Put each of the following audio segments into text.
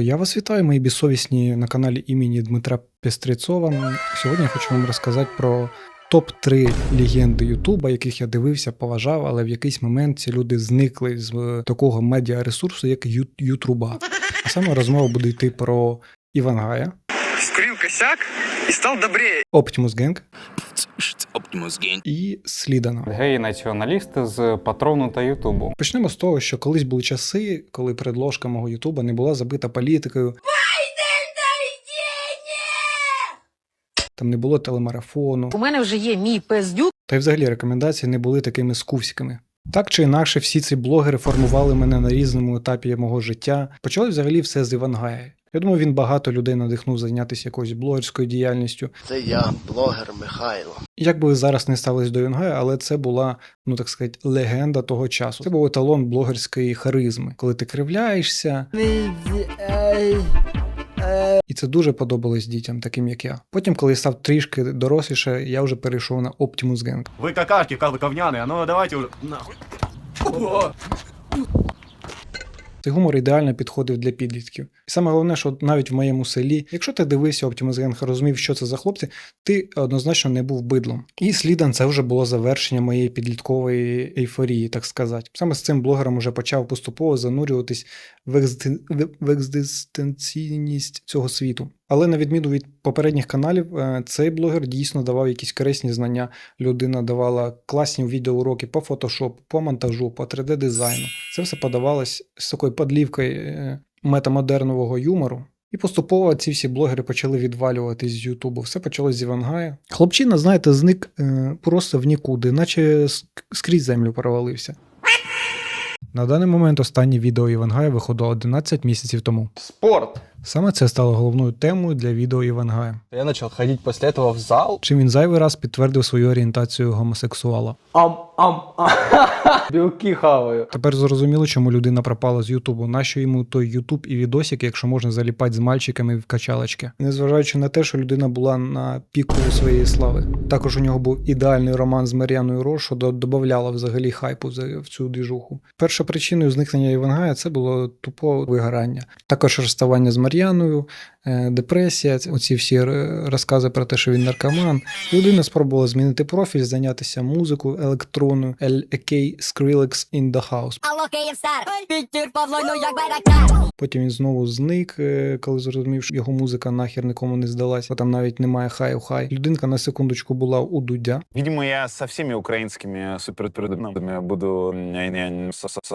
Я вас вітаю, мої безсовісні на каналі імені Дмитра Пестрецова. Сьогодні я хочу вам розказати про топ-3 легенди Ютуба, яких я дивився, поважав, але в якийсь момент ці люди зникли з е, такого медіаресурсу, як Ютруба. А саме розмова буде йти про Івангая, скурил косяк и стал добрее. Optimus Gang І Слідана. Геї-націоналісти з патрону та Ютубу. Почнемо з того, що колись були часи, коли предложка мого Ютуба не була забита політикою. Там не було телемарафону. У мене вже є мій пес-дюк. Та й взагалі рекомендації не були такими скувськими. Так чи інакше, всі ці блогери формували мене на різному етапі мого життя. Почали взагалі все з Івангая. Я думаю, він багато людей надихнув зайнятися якоюсь блогерською діяльністю. Це я, блогер Михайло. Як би ви зараз не ставились до Івангая, але це була, ну так сказати, легенда того часу. Це був еталон блогерської харизми, коли ти кривляєшся. І це дуже подобалось дітям, таким як я. Потім, коли я став трішки доросліше, я вже перейшов на Optimus Gang. Вы какашки ковняные, а ну давайте уже нахуй. Цей гумор ідеально підходив для підлітків. І саме головне, що навіть в моєму селі, якщо ти дивився Gang, розумів, що це за хлопці, ти однозначно не був бидлом. І слідом це вже було завершення моєї підліткової ейфорії, так сказати. Саме з цим блогером уже почав поступово занурюватись в, екзистен... в екзистенційність цього світу. Але на відміну від попередніх каналів, е, цей блогер дійсно давав якісь корисні знання. Людина давала класні відеоуроки по фотошопу, по монтажу, по 3D-дизайну. Це все подавалось з такою подлівкою е, метамодернового юмору. І поступово ці всі блогери почали відвалювати з Ютубу. Все почалось з Івангая. Хлопчина, знаєте, зник е, просто в нікуди, наче скрізь землю провалився. На даний момент останнє відео Івангая виходило 11 місяців тому. Спорт. Саме це стало головною темою для відео Івангая. Я начал ходить после этого в зал. Чим він зайвий раз підтвердив свою орієнтацію гомосексуала. Ам, ам, ам. Білки хаваю. Тепер зрозуміло, чому людина пропала з Ютубу. Нащо йому той Ютуб і відосик, якщо можна заліпати з мальчиками в качалочки. Незважаючи на те, що людина була на піку своєї слави. Також у нього був ідеальний роман з Мар'яною Рош, що до- додавало взагалі хайпу за- в цю двіжуху. Перша причиною зникнення Івангая це було тупо вигорання. Також розставання з Мар'яною, е, депресія, оці всі розкази про те, що він наркоман. Людина спробувала змінити профіль, зайнятися музикою електронною LAK Skrillex in the House. Алло, Київстар, ну як байрактар. Потім він знову зник, е, коли зрозумів, що його музика нахер нікому не здалась, бо там навіть немає хай у хай. Людинка на секундочку була у Дудя, Видимо, я со всеми украинскими суперпередовими буду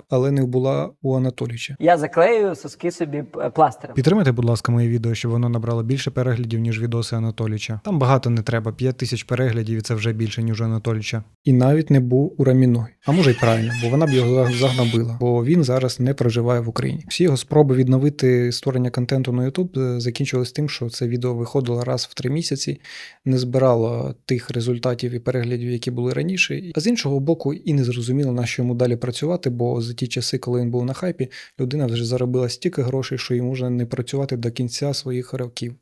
але не була у Анатоліча. Я заклею соски собі е, пластирем. Підтримайте, будь ласка, моє відео, щоб воно набрало більше переглядів, ніж відоси Анатоліча. Там багато не треба, 5 тисяч переглядів, і це вже більше, ніж у. І навіть не був у Раміної. А може й правильно, бо вона б його загнобила, бо він зараз не проживає в Україні. Всі його спроби відновити створення контенту на YouTube е, закінчились тим, що це відео виходило раз в три місяці, не збирало тих результатів і переглядів, які були раніше. А з іншого боку, і не зрозуміло, на що йому далі працювати, бо за ті часи, коли він був на хайпі, людина вже заробила стільки грошей, що йому вже не працювати до кінця своїх років.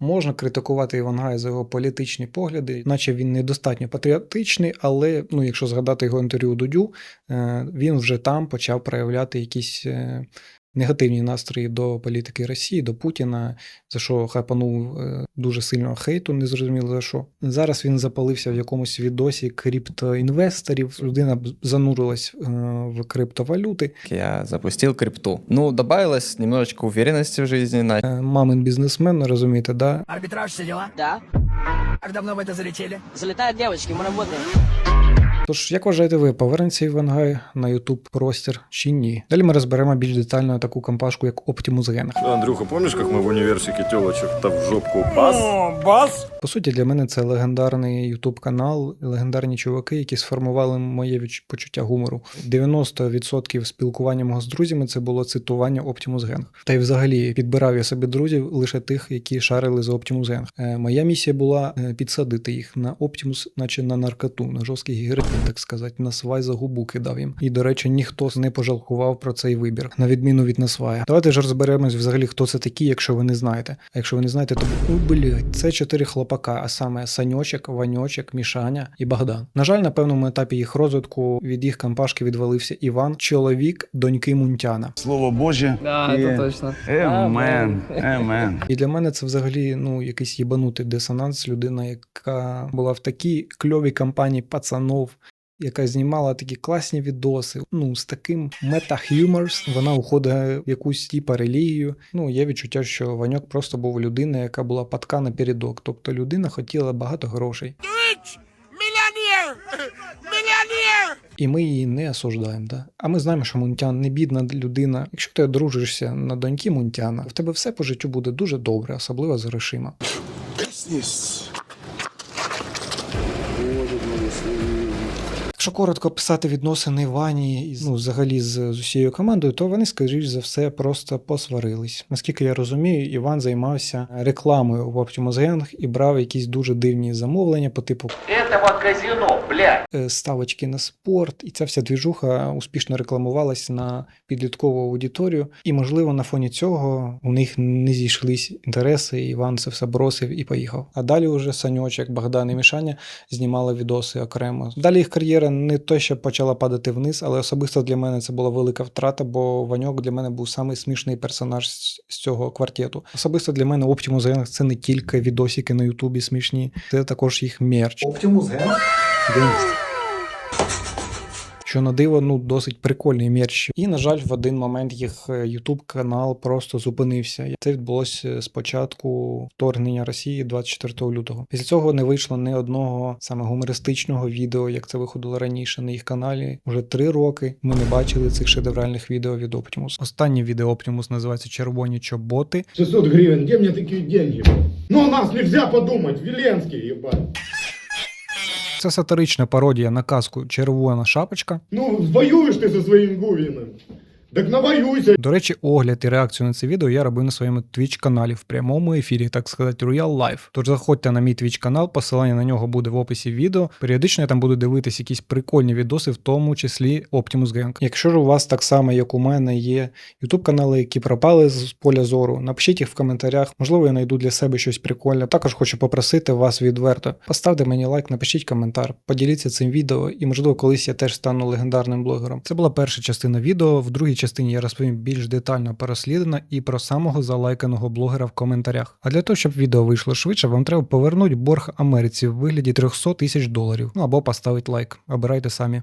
Можна критикувати Івангая за його політичні погляди, наче він недостатньо патріотичний, але ну, якщо згадати його інтерв'ю Дудю, е, він вже там почав проявляти якісь е, негативні настрої до політики Росії, до Путіна, за що хапанув е, дуже сильно хейту, незрозуміло за що. Зараз він запалився в якомусь відосі криптоінвесторів. Людина занурилась е, в криптовалюти. Я запустил крипту. Ну, добавилось немножечко уверенности в на- Е, Мамин бізнесмен, розумієте, да? Арбітраж все дела? Да. Как давно в это залетели? Залітають дівчатки, ми працюємо. Тож, як вважаєте ви, повернеться Івангай на YouTube простір чи ні? Далі ми розберемо більш детально таку компашку, як Optimus Gang. Андрюха, помнишь, как мы в универсике телочек-то в жопку бас? По суті, для мене це легендарний YouTube канал, легендарні чуваки, які сформували моє почуття гумору. 90% спілкування мого з друзями це було цитування Optimus Gang. Та й взагалі підбирав я собі друзів лише тих, які шарили за Optimus Gang. Е, Моя місія була е, підсадити їх на Optimus, наче на наркоту, на жорсткий гігрепін. Так сказати, насвай за губу кидав їм. І, до речі, ніхто не пожалкував про цей вибір, на відміну від насвая. Давайте ж розберемось взагалі, хто це такі, якщо ви не знаєте. А якщо ви не знаєте, то у блядь, це чотири хлопака, а саме Саньочек, Ваньочек, Мішаня і Богдан. На жаль, на певному етапі їх розвитку від їх компашки відвалився Іван, чоловік доньки Мунтяна. Слово Боже. Да, это точно. Емен, емен. І для мене це взагалі ну якийсь єбанутий дисонанс. Людина, яка була в такій кльовій компанії пацанов. Яка знімала такі класні відоси, ну з таким мета-хюморс, вона уходить в якусь типа релігію. Ну є відчуття, що Ваньок просто був людина, яка була падка на передок. Тобто людина хотіла багато грошей. І ми її не осуждаємо, да? А ми знаємо, що Мунтян не бідна людина. Якщо ти одружишся на доньки Мунтяна, в тебе все по життю буде дуже добре, особливо з грошима. Якщо коротко писати відносини Вані із ну, взагалі з, з усією командою, то вони, скоріш за все, просто посварились. Наскільки я розумію, Іван займався рекламою в Optimus Gang і брав якісь дуже дивні замовлення по типу Этого казино, блядь. е, ставочки на спорт, і ця вся двіжуха успішно рекламувалась на підліткову аудиторію. І, можливо, на фоні цього у них не зійшлись інтереси, і Іван це все бросив і поїхав. А далі уже Саньочек, Богдан і Мішаня знімали відоси окремо. Далі їх кар'єра не то, що почала падати вниз, але особисто для мене це була велика втрата, бо Ваньок для мене був самий смішний персонаж з цього квартету. Особисто для мене Optimus Gang це не тільки відосики на Ютубі смішні, це також їх мерч. Генгст. Що на диво, ну досить прикольний мерч. І, на жаль, в один момент їх YouTube канал просто зупинився. Це відбулося з початку вторгнення Росії 24 лютого. Після цього не вийшло ні одного саме гумористичного відео, як це виходило раніше на їх каналі. Уже три роки ми не бачили цих шедевральних відео від Optimus. Останнє відео Optimus називається Червоні чоботи. 600 гривен, где мне такие деньги? Ну, нас нельзя подумать, Веленский, ебать. Це сатирична пародія на казку Червона шапочка. Ну, воюєш ти за своїм Гувиным. Так навоюйся. До речі, огляд і реакцію на це відео я робив на своєму Twitch каналі в прямому ефірі, так сказати, Real Life. Тож заходьте на мій Twitch канал, посилання на нього буде в описі відео. Періодично я там буду дивитись якісь прикольні відоси, в тому числі Optimus Gang. Якщо ж у вас так само, як у мене, є YouTube канали, які пропали з поля зору, напишіть їх в коментарях. Можливо, я знайду для себе щось прикольне. Також хочу попросити вас відверто. Поставте мені лайк, напишіть коментар, поділіться цим відео, і можливо, колись я теж стану легендарним блогером. Це була перша частина відео. В другій частині я розповім більш детально про розслідування і про самого залайканого блогера в коментарях. А для того, щоб відео вийшло швидше, вам треба повернути борг Америці в вигляді 300 тисяч доларів. Ну або поставити лайк. Обирайте самі.